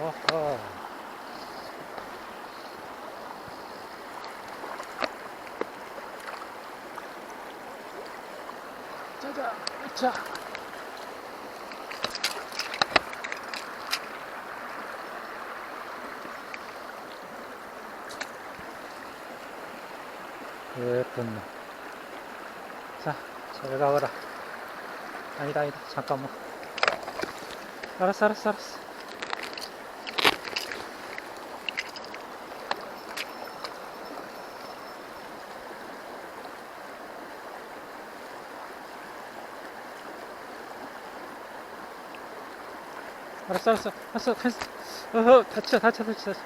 어허. 짜자, 자. 예쁜 놈. 자, 잘 가거라. 아니다, 아니다. 잠깐만. 알았어, 알았어, 알았어. 알았어, 알았어, 알았어, 알았어. 어허, 다쳐, 다쳐, 다쳐, 다쳐.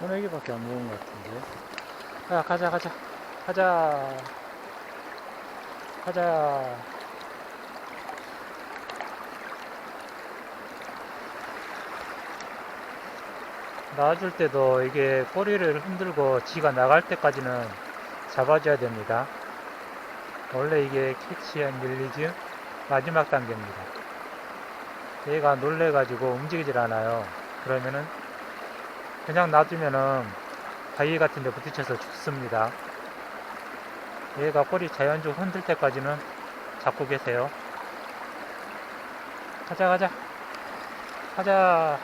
소내기밖에 안 먹은 것 같은데. 야, 가자, 가자. 가자. 가자. 놔줄 때도 이게 꼬리를 흔들고 지가 나갈 때까지는 잡아줘야 됩니다. 원래 이게 캐치 앤 릴리즈 마지막 단계입니다. 얘가 놀래가지고 움직이질 않아요. 그러면은 그냥 놔두면은 바위 같은 데 부딪혀서 죽습니다. 얘가 꼬리 자연적으로 흔들 때까지는 잡고 계세요. 가자, 가자. 가자.